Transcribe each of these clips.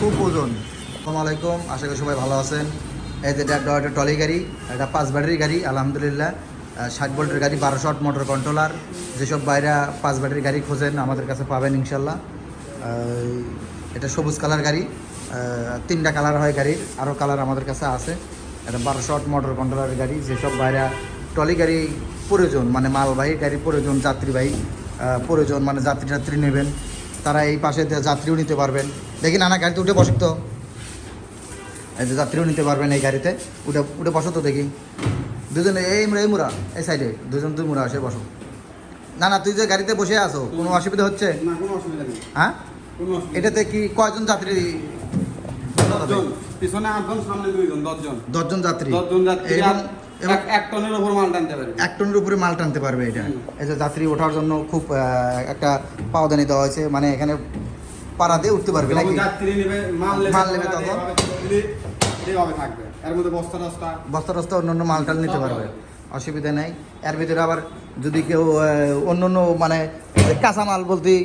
খুব ওজন আলাইকুম, আশা করি সবাই ভালো আছেন। এটা একটা টলি গাড়ি, এটা পাঁচ ব্যাটারি গাড়ি, আলহামদুলিল্লাহ। ষাট ভোল্টের গাড়ি, বারোশো আট মোটর কন্ট্রোলার। যেসব বাইরা পাঁচ ব্যাটারি গাড়ি খোঁজেন, আমাদের কাছে পাবেন ইনশাল্লাহ। এটা সবুজ কালার গাড়ি তিনটা কালার হয় গাড়ির আরও কালার আমাদের কাছে আছে। এটা বারোশো আট মোটর কন্ট্রোলার গাড়ি, যেসব বাইরা টলি গাড়ি প্রয়োজন মানে মালবাহী গাড়ি প্রয়োজন, যাত্রীবাহী প্রয়োজন মানে যাত্রী যাত্রী নেবেন তারা এই পাশে যাত্রীও নিতে পারবেন। দেখি নানা গাড়িতে উঠে বসুক তো। এই যে যাত্রীও নিতে পারবেন এই গাড়িতে। উঠে উঠে বসো তো দেখি। দুজনে এই মুরা এই মুরা এই সাইডে দুজন দুই মুরা আসে বসো। না না তুই যে গাড়িতে বসে আছো কোনো অসুবিধা হচ্ছে? হ্যাঁ? এটাতে কি কয়জন যাত্রী? দশজন। পিছনে আটজন সামনে দুইজন দশজন। দশজন যাত্রী। দশজন যাত্রী এক- টনের ওপর মাল টানতে পারবে। এক টনের উপরে মাল টানতে পারবে এটা। এই যে যাত্রী ওঠার জন্য খুব একটা পাওদানি দেওয়া হয়েছে মানে এখানে পাড়া দিয়ে উঠতে পারবে নাকি? যাত্রী নেবে মাল নেবে মাল নেবে তখন। তখন? এইভাবে থাকবে। এর মধ্যে বস্তা টস্তা। বস্তা মাল টাল নিতে পারবে। অসুবিধা নেই। এর ভিতরে আবার যদি কেউ অন্য অন্য মানে কাঁচা মাল বলতে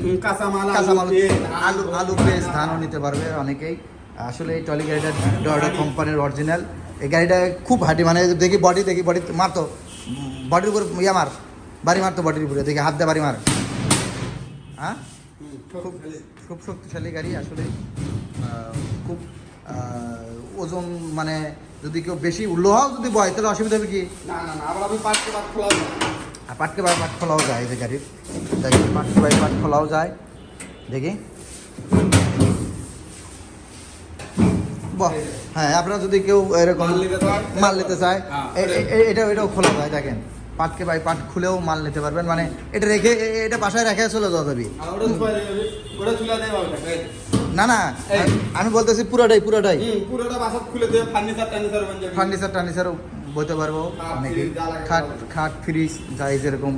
আলু আলু পেঁয়াজ ধানও নিতে পারবে অনেকেই। আসলে এই টলি গাড়িটা কোম্পানির অরিজিনাল এই গাড়িটা খুব হাঁটি মানে দেখি বডি দেখি বডি মারতো বডির উপর ইয়া মার বাড়ি মারতো বডির উপরে দেখি হাত দিয়ে বাড়ি মার। হ্যাঁ? খুব খুব শক্তিশালী গাড়ি আসলে খুব ওজন মানে যদি কেউ বেশি লোহাও যদি বয় তাহলে অসুবিধা হবে কি? না না আবার আমি। পাটকে পাট খোলাও যায়। এই যে গাড়ির। দেখি পাটকে বাই পাট খোলাও যায়। দেখি। হ্যাঁ আপনারা যদি কেউ এরকম মাল নিতে চায়? হ্যাঁ, এটাও এটাও খোলা যায় দেখেন। পাটকে বাই পাট খুলেও মাল নিতে পারবেন মানে এটা রেখে এটা বাসায় রেখে চলে যাওয়া যাবে। না না আমি বলতেছি পুরোটাই পুরোটাই। ফার্নিচার টার্নিচারও বইতে পারব। খাট, অনেকে ফ্রিজ, যা লাগে খাট খাট ফ্রিজ যাই যেরকম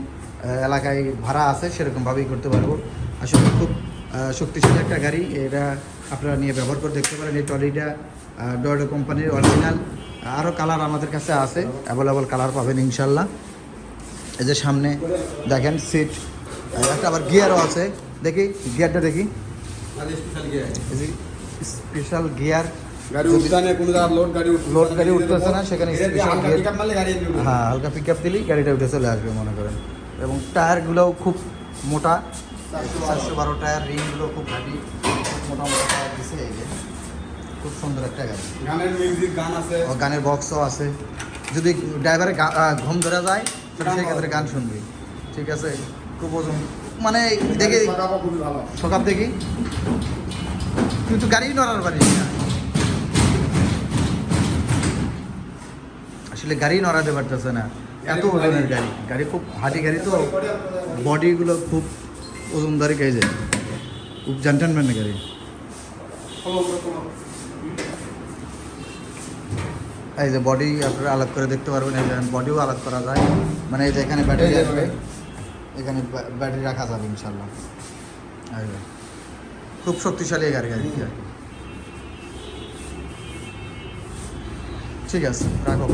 এলাকায় ভাড়া আছে সেরকমভাবেই করতে পারব। আসলে খুব শক্তিশালী একটা গাড়ি এটা আপনারা নিয়ে ব্যবহার করে দেখতে পারেন। এই ট্রলিটা ডয়ডো কোম্পানির অরিজিনাল আরও কালার আমাদের কাছে আছে অ্যাভেলেবল কালার পাবেন ইনশাল্লাহ। এই যে সামনে দেখেন সিট একটা আবার গিয়ারও আছে। দেখি গিয়ারটা দেখি। Special gear special gear load গাড়ি লোড গাড়ি উঠতেছে না, সেখানে এমনি উঠবে। হ্যাঁ হালকা পিক আপ দিলেই গাড়িটা উঠে চলে আসবে মনে করেন। এবং টায়ারগুলোও খুব মোটা। চারশো বারো টায়ার রিংগুলো খুব হাঁটি খুব মোটা মোটা টায়ার দিছে এই যে। খুব সুন্দর একটা গাড়ি গানের মিউজিক গান আছে। গানের বক্সও আছে। যদি ড্রাইভারের ঘুম ধরে যায় তাহলে সেই ক্ষেত্রে গান শুনবি। ঠিক আছে? খুব ওজন। মানে দেখি সকাল দেখি। কিন্তু গাড়ি নড়ার না। আসলে গাড়ি নড়াতে পারতেছে না। এত ওজনের গাড়ি। গাড়ি খুব হাঁটি গাড়ি তো। বডিগুলো খুব ওজনদারি যায় খুব জানটানম্যান গাড়ি। এই যে বডি আপনারা আলাদা করে দেখতে পারবেন এই বডিও আলাদা করা যায়। মানে এই যে এখানে ব্যাটারি আসবে এখানে ব্যাটারি রাখা যাবে ইনশাল্লাহ খুব শক্তিশালী গাড়ি গাড়ি ঠিক আছে রাখো।